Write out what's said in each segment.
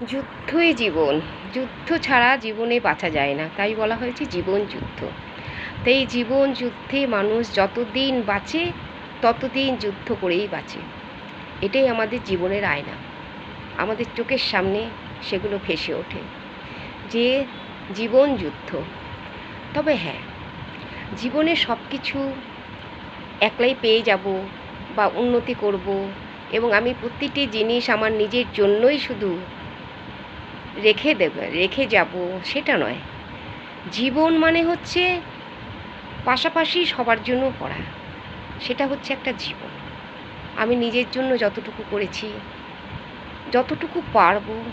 যুদ্ধই জীবন। যুদ্ধ ছাড়া জীবনে বাঁচা যায় না। তাই বলা হয়েছে জীবন যুদ্ধ। তাই জীবন যুদ্ধে মানুষ যতদিন বাঁচে, ততদিন যুদ্ধ করেই বাঁচে। এটাই আমাদের জীবনের আয়না। আমাদের চোখের সামনে সেগুলো ভেসে ওঠে। যে জীবন যুদ্ধ। তবে হ্যাঁ জীবনে সব কিছু একলাই পেয়ে যাব বা উন্নতি করব এবং আমি প্রতিটি জিনিস আমার নিজের জন্যই শুধু রেখে দেবে, রেখে যাব, সেটা নয়। জীবন মানে হচ্ছে পাশাপাশি সবার জন্য পড়া সেটা হচ্ছে একটা জীবন। আমি নিজের জন্য যতটুকু করেছি, যতটুকু পারব,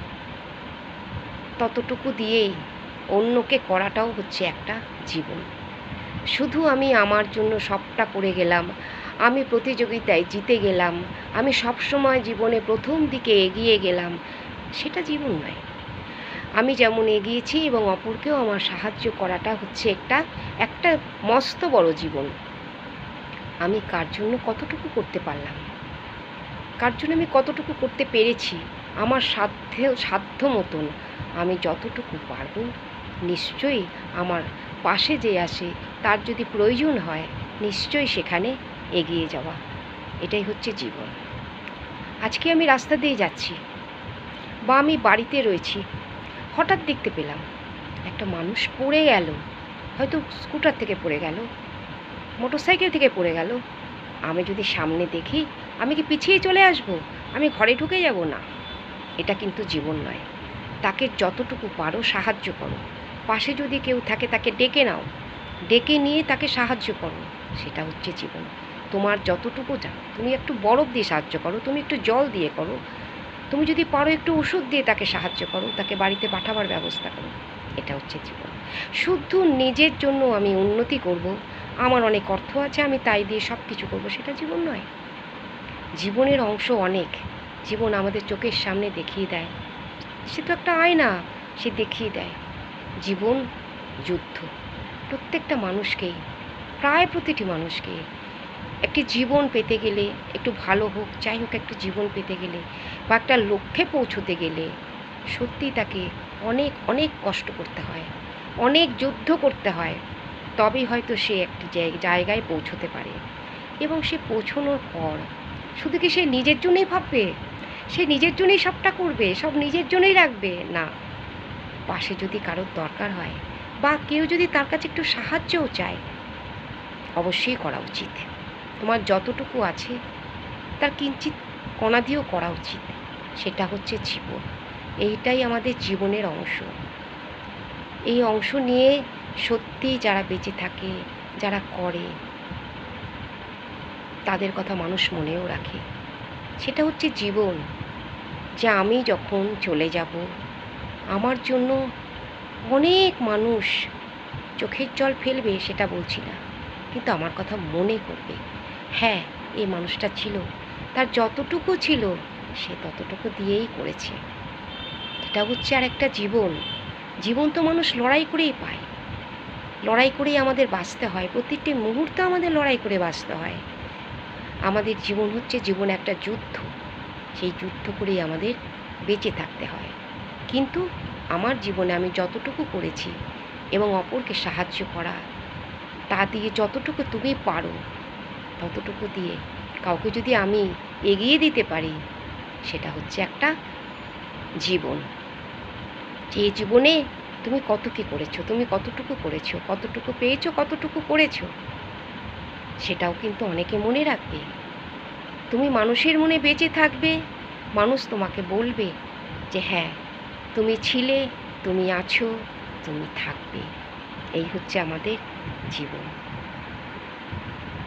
ততটুকু দিয়েই অন্যকে করাটাও হচ্ছে একটা জীবন। শুধু আমি আমার জন্য সবটা করে গেলাম, আমি প্রতিযোগিতায় জিতে গেলাম, আমি সবসময় জীবনে প্রথম দিকে এগিয়ে গেলাম, সেটা জীবন নয়। আমি যেমন এগিয়েছি এবং অপরকেও আমার সাহায্য করাটা হচ্ছে একটা একটা মস্ত বড় জীবন। আমি কার জন্য কতটুকু করতে পারলাম? কার জন্য আমি কতটুকু করতে পেরেছি? আমার সাধ্য সাধ্য মতন আমি যতটুকু পারব, নিশ্চয়ই আমার পাশে যে আসে তার যদি প্রয়োজন হয়, নিশ্চয়ই সেখানে এগিয়ে যাওয়া। এটাই হচ্ছে জীবন। আজকে আমি রাস্তা দিয়ে যাচ্ছি বা আমি বাড়িতে রয়েছি হঠাৎ দেখতে পেলাম, একটা মানুষ পড়ে গেল। হয়তো স্কুটার থেকে পড়ে গেল, মোটরসাইকেল থেকে পড়ে গেল। আমি যদি সামনে দেখি, আমি কি পিছিয়ে চলে আসব? আমি ঘরে ঢুকে যাব না। এটা কিন্তু জীবন নয়। তাকে যতটুকু পারো সাহায্য করো। পাশে যদি কেউ থাকে, তাকে ডেকে নাও। ডেকে নিয়ে তাকে সাহায্য করো। সেটা হচ্ছে জীবন। তোমার যতটুকু যা তুমি একটু বরফ দিয়ে সাহায্য করো, তুমি একটু জল দিয়ে করো। তুমি যদি পারো একটু ওষুধ দিয়ে তাকে সাহায্য করো, তাকে বাড়িতে পাঠাবার ব্যবস্থা করো। এটা হচ্ছে জীবন। শুধু নিজের জন্য আমি উন্নতি করব। আমার অনেক অর্থ আছে, আমি তাই দিয়ে সব কিছু করব, সেটা জীবন নয়। জীবনের অংশ অনেক। জীবন আমাদের চোখের সামনে দেখিয়ে দেয়। সে তো একটা আয়না, সে দেখিয়ে দেয়। জীবন যুদ্ধ। প্রত্যেকটা মানুষকেই, প্রায় প্রতিটি মানুষকে একটি জীবন পেতে গেলে, একটু ভালো হোক, যাই হোক একটা জীবন পেতে গেলে বা একটা লক্ষ্যে পৌঁছতে গেলে সত্যি তাকে অনেক অনেক কষ্ট করতে হয়, অনেক যুদ্ধ করতে হয়, তবেই হয়তো সে একটি জায়গায় পৌঁছতে পারে। এবং সে পৌঁছনোর পর শুধু কি সে নিজের জন্যই ভাববে? সে নিজের জন্যই সবটা করবে? সব নিজের জন্যই রাখবে? না। পাশে যদি কারোর দরকার হয় বা কেউ যদি তার কাছে একটু সাহায্যও চায়, অবশ্যই করা উচিত। তোমার যতটুকু আছে, তার কিঞ্চিত কণা দিয়েও করা উচিত। সেটা হচ্ছে জীবন। এইটাই আমাদের জীবনের অংশ। এই অংশ নিয়ে সত্যি যারা বেঁচে থাকে, যারা করে, তাদের কথা মানুষ মনেও রাখে। সেটা হচ্ছে জীবন। যে আমি যখন চলে যাব, আমার জন্য অনেক মানুষ চোখের জল ফেলবে সেটা বলছি না, কিন্তু আমার কথা মনে করবে। হ্যাঁ এই মানুষটা ছিল। তার যতটুকু ছিল, সে ততটুকু দিয়েই করেছে। এটা হচ্ছে আর একটা জীবন। জীবন তো মানুষ লড়াই করেই পায়। লড়াই করেই আমাদের বাঁচতে হয়। প্রত্যেকটি মুহূর্তে আমাদের লড়াই করে বাঁচতে হয়। আমাদের জীবন হচ্ছে জীবন একটা যুদ্ধ। সেই যুদ্ধ করেই আমাদের বেঁচে থাকতে হয়। কিন্তু আমার জীবনে আমি যতটুকু করেছি এবং অপরকে সাহায্য করা, তা দিয়ে যতটুকু তুমি পারো ততটুকু দিয়ে কাউকে যদি আমি এগিয়ে দিতে পারি, সেটা হচ্ছে একটা জীবন। যে জীবনে তুমি কত কী করেছ, তুমি কতটুকু করেছ, কতটুকু পেয়েছ, কতটুকু করেছ, সেটাও কিন্তু অনেকে মনে রাখবে। তুমি মানুষের মনে বেঁচে থাকবে, মানুষ তোমাকে বলবে যে হ্যাঁ তুমি ছিলে, তুমি আছো, তুমি থাকবে। এই হচ্ছে আমাদের জীবন।